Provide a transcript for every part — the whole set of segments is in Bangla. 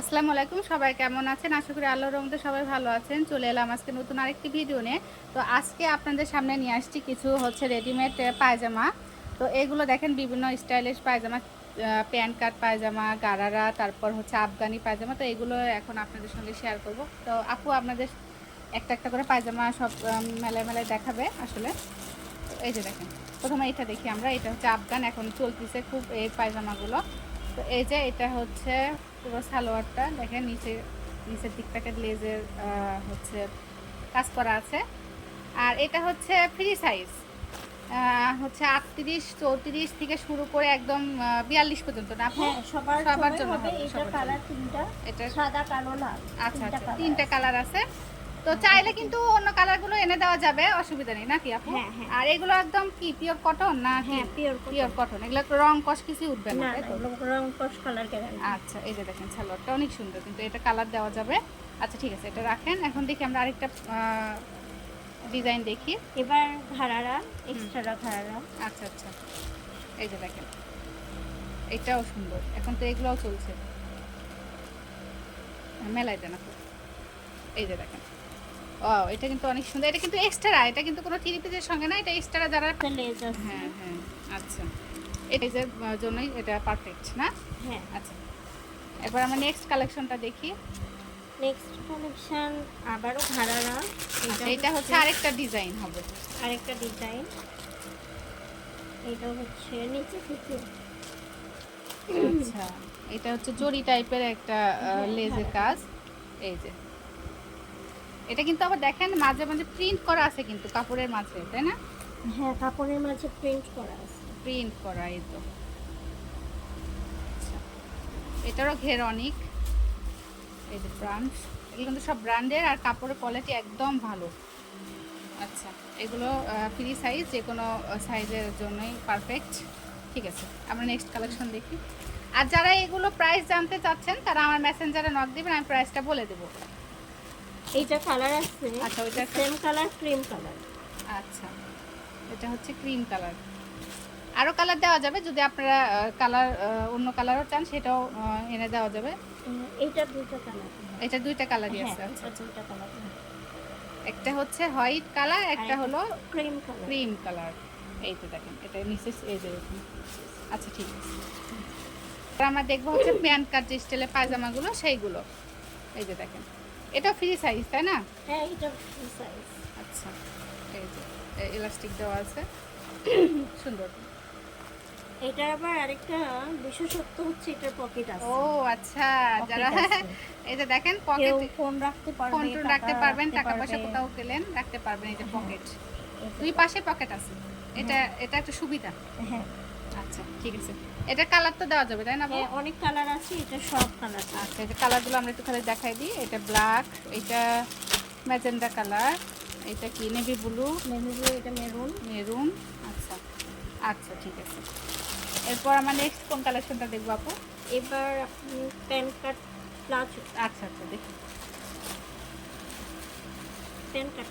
আসসালামু আলাইকুম, সবাই কেমন আছেন? আশা করি আল্লাহর রহমতে সবাই ভালো আছেন। চলে এলাম আজকে নতুন আরেকটি ভিডিও নিয়ে। তো আজকে আপনাদের সামনে নিয়ে আসছি কিছু হচ্ছে রেডিমেড পায়জামা। তো এগুলো দেখেন, বিভিন্ন stylish pyjama pant cut pyjama, gharara, তারপর হচ্ছে আফগানি পায়জামা। তো এগুলো এখন আপনাদের সঙ্গে শেয়ার করব। তো আপু, আপনাদের একটা একটা করে পায়জামা সব মেলায় মেলায় দেখাবে আসলে। এই যে দেখেন, প্রথমে এটা দেখি আমরা। এটা হচ্ছে আফগান, এখন চলতেছে খুব এই পায়জামাগুলো। তো এই যে এটা হচ্ছে পুরো সালোয়ারটা দেখেন নিচে নিচের দিকটাকে লেজের হচ্ছে কাজ করা আছে। আর এটা হচ্ছে ফ্রি সাইজ হচ্ছে আটত্রিশ চৌত্রিশ থেকে শুরু করে একদম বিয়াল্লিশ পর্যন্ত না? হ্যাঁ সবার সবার জন্য এটা কালার তিনটা এটা সাদা কালো লাল আচ্ছা তিনটা আচ্ছা কালার আছে। তো চাইলে কিন্তু অন্য কালারগুলো এনে দেওয়া যাবে অসুবিধা নেই নাকি আপু? হ্যাঁ, হ্যাঁ। আর এগুলো একদম কি পিওর কটন না হ্যাঁ পিওর পিওর কটন এগুলো রং কষ কিছু উঠবে না? রং কস কালার আচ্ছা এই যে দেখেন সালোয়ারটা অনেক সুন্দর কিন্তু এটা কালার দেওয়া যাবে। আচ্ছা ঠিক আছে এটা রাখেন। এখন দেখি আমরা আরেকটা ডিজাইন দেখি। এবার ঘাড়ারা এক্সট্রা ঘাড়ারা। আচ্ছা আচ্ছা। এই যে দেখেন এটাও সুন্দর। এখন তো এগুলোও চলছে। হ্যাঁ, মেলায় দেন আপু। এই যে দেখেন ও এটা কিন্তু অনেক সুন্দর। এটা কিন্তু এক্সট্রা এটা কিন্তু কোনো থ্রি পিসের সঙ্গে না এটা এক্সট্রা যারা লেজ আছে হ্যাঁ হ্যাঁ আচ্ছা। এটা যে জন্যই এটা পারফেক্ট না? হ্যাঁ। আচ্ছা। এবার আমরা নেক্সট কালেকশনটা দেখি। নেক্সট কালেকশন আবারও ঘাড়ারা। আচ্ছা, এটা হচ্ছে আরেকটা ডিজাইন হবে। আরেকটা ডিজাইন এটা হচ্ছে নিচে থেকে। আচ্ছা এটা হচ্ছে জরি টাইপের একটা লেজের হ্যাঁ। কাজ। এই যে। এটা কিন্তু আবার দেখেন মাঝে মাঝে প্রিন্ট করা আছে কিন্তু কাপড়ের মাঝে তাই না? হ্যাঁ কাপড়ের মাঝে প্রিন্ট করা আছে। প্রিন্ট করা এই তো। আচ্ছা। এটারও ঘের অনেক। এই যে ব্রান্ড এগুলো কিন্তু সব ব্র্যান্ডের আর কাপড়ের কোয়ালিটি একদম ভালো। আচ্ছা এগুলো ফ্রি সাইজ যে কোনো সাইজের জন্যই পারফেক্ট ঠিক আছে আমরা নেক্সট কালেকশন দেখি। আর যারা এগুলো প্রাইস জানতে চাচ্ছেন তারা আমার মেসেঞ্জারে নক দেবেন আমি প্রাইসটা বলে দেবো। এইটা কালার আছে। আচ্ছা, ওইটা সেম কালার ক্রিম কালার আচ্ছা এটা হচ্ছে ক্রিম কালার আরও কালার দেওয়া যাবে যদি আপনারা কালার অন্য কালারও চান সেটাও এনে দেওয়া যাবে। এইটা দুটো কালার এটা দুইটা কালারই হ্যাঁ আছে আচ্ছা। দুটো কালার একটা হচ্ছে হোয়াইট কালার একটা হলো ক্রিম কালার ক্রিম কালার এই তো দেখেন এটা নিচে এই যে আচ্ছা ঠিক আছে। আমরা দেখব হচ্ছে প্যান্ট কাট যে স্টাইলের পায়জামাগুলো সেইগুলো। এই যে দেখেন। এটা ফ্রি সাইজ তাই না? হ্যাঁ এটা ফ্রি সাইজ আচ্ছা এই যে ইলাস্টিক দেওয়া আছে। সুন্দর। এটা আবার আরেকটা বিশেষত্ব হচ্ছে এটার পকেট আছে। ও আচ্ছা যারা। এই যে দেখেন পকেট ফোন রাখতে পারবে ফোন টোন রাখতে পারবেন টাকা পয়সা কোথাও গেলেন রাখতে পারবেন এই যে পকেট এটা- দুই পাশে পকেট আছে। এটা এটা একটা সুবিধা। হ্যাঁ। আচ্ছা ঠিক আছে। এটা কালার তো দেওয়া যাবে তাই না? হ্যাঁ, অনেক কালার আছে এটা সব কালার আচ্ছা যে কালারগুলো আমরা একটু খালি দেখাই দিই। এটা ব্ল্যাক এটা ম্যাজেন্ডা কালার এটা কি নেভি ব্লু মেরুন এটা মেরুন মেরুন আচ্ছা আচ্ছা ঠিক আছে। এরপর আমরা নেক্সট কোন কালেকশনটা দেখব আপু? এবার আপনি প্যান কার্ড প্লাজো আচ্ছা আচ্ছা দেখি। PAN card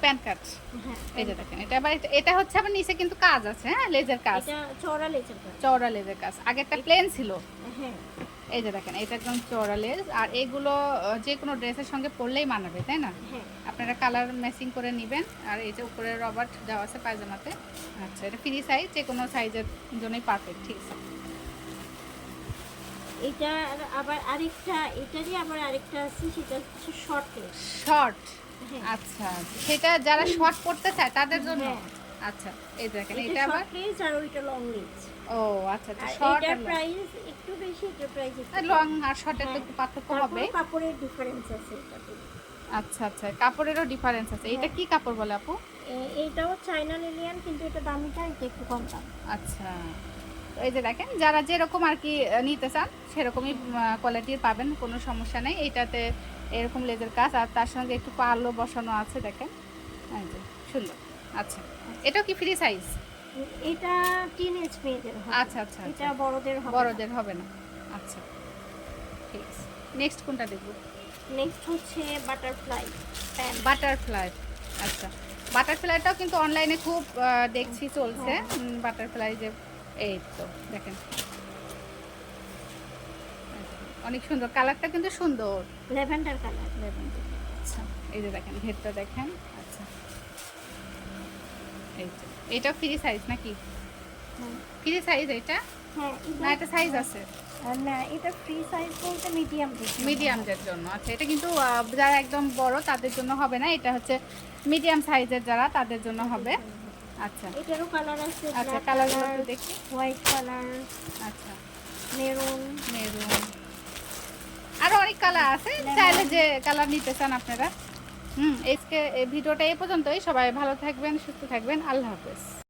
PAN card. হ্যাঁ এই যে দেখেন এটা আবার এটা- হচ্ছে আবার নিচে কিন্তু কাজ আছে হ্যাঁ? লেজের কাজ। চওড়া লেজের কাজ। চওড়া লেজের কাজ। আগেরটা প্লেন ছিল। হ্যাঁ। এই যে দেখেন এটা একদম চওড়া লেজ আর এগুলো যে কোনো ড্রেসের সঙ্গে পরলেই মানাবে তাই না? হ্যাঁ। আপনারা কালার ম্যাচিং করে নেবেন। আর এই যে উপরে রবার্ট দেওয়া আছে পায়জামাতে। আচ্ছা এটা ফ্রি সাইজ যে কোনো সাইজের জন্যই পারফেক্ট ঠিক আছে? এটা আবার আরেকটা এটারই আবার আরেকটা আছে সেটা হচ্ছে শর্ট শর্ট আচ্ছা সেটা যারা শর্ট পড়তে চায় তাদের জন্য? হ্যাঁ। আচ্ছা এই দেখেন এটা এটা আবার? লেজ আর ওইটা লং লেজ ও আচ্ছা আচ্ছা শর্ট আর প্রাইস একটু বেশি এটার প্রাইস লং আর শর্টের তো হ্যাঁ। পার্থক্য হবে। কাপড়ের ডিফারেন্স আছে এটাতে। আচ্ছা আচ্ছা কাপড়েরও ডিফারেন্স আছে। এটা কি কাপড় বলে আপু? এইটাও চাইনা লিলিয়ান কিন্তু এটা দামিটা এটা একটু কম দাম। আচ্ছা। তো এই যে দেখেন যারা যেরকম আর কি নিতে চান সেরকমই কোয়ালিটির পাবেন কোনো সমস্যা নেই। এইটাতে এরকম লেজের কাজ আর তার সঙ্গে একটু পার্লও বসানো আছে দেখেন। এই যে সুন্দর। আচ্ছা এটাও কি ফ্রি সাইজ এটা টিনেজ মেয়েদের হবে। আচ্ছা আচ্ছা এটা আচ্ছা বড়দের হবে বড়দের হবে না। আচ্ছা ঠিক আছে। নেক্সট কোনটা দেখব? নেক্সট হচ্ছে বাটারফ্লাই বাটারফ্লাই আচ্ছা। বাটারফ্লাইটাও কিন্তু অনলাইনে খুব দেখছি চলছে। বাটারফ্লাই যে এই তো দেখেন। অনেক সুন্দর কালারটা কিন্তু সুন্দর। Lavender colour. আচ্ছা। এই যে দেখেন ঘেরটা দেখেন আচ্ছা। এই যে এটা ফ্রি সাইজ নাকি? ফ্রি সাইজ এটা? হ্যাঁ না এটা সাইজ আছে? না এটা ফ্রি সাইজ বলতে মিডিয়াম মিডিয়ামদের জন্য। আচ্ছা। এটা কিন্তু যারা একদম বড় তাদের জন্য হবে না এটা হচ্ছে মিডিয়াম সাইজের যারা তাদের জন্য হবে। আচ্ছা। এটারও কালার আছে আচ্ছা কালারগুলো একটু দেখি। হোয়াইট কালার আচ্ছা। মেরুন মেরুন আরও অনেক কালার আছে। চাইলে যে কালার নিতে চান আপনারা। হুম আজকে এই ভিডিওটা এই পর্যন্তই। সবাই ভালো থাকবেন সুস্থ থাকবেন। আল্লাহ হাফেজ।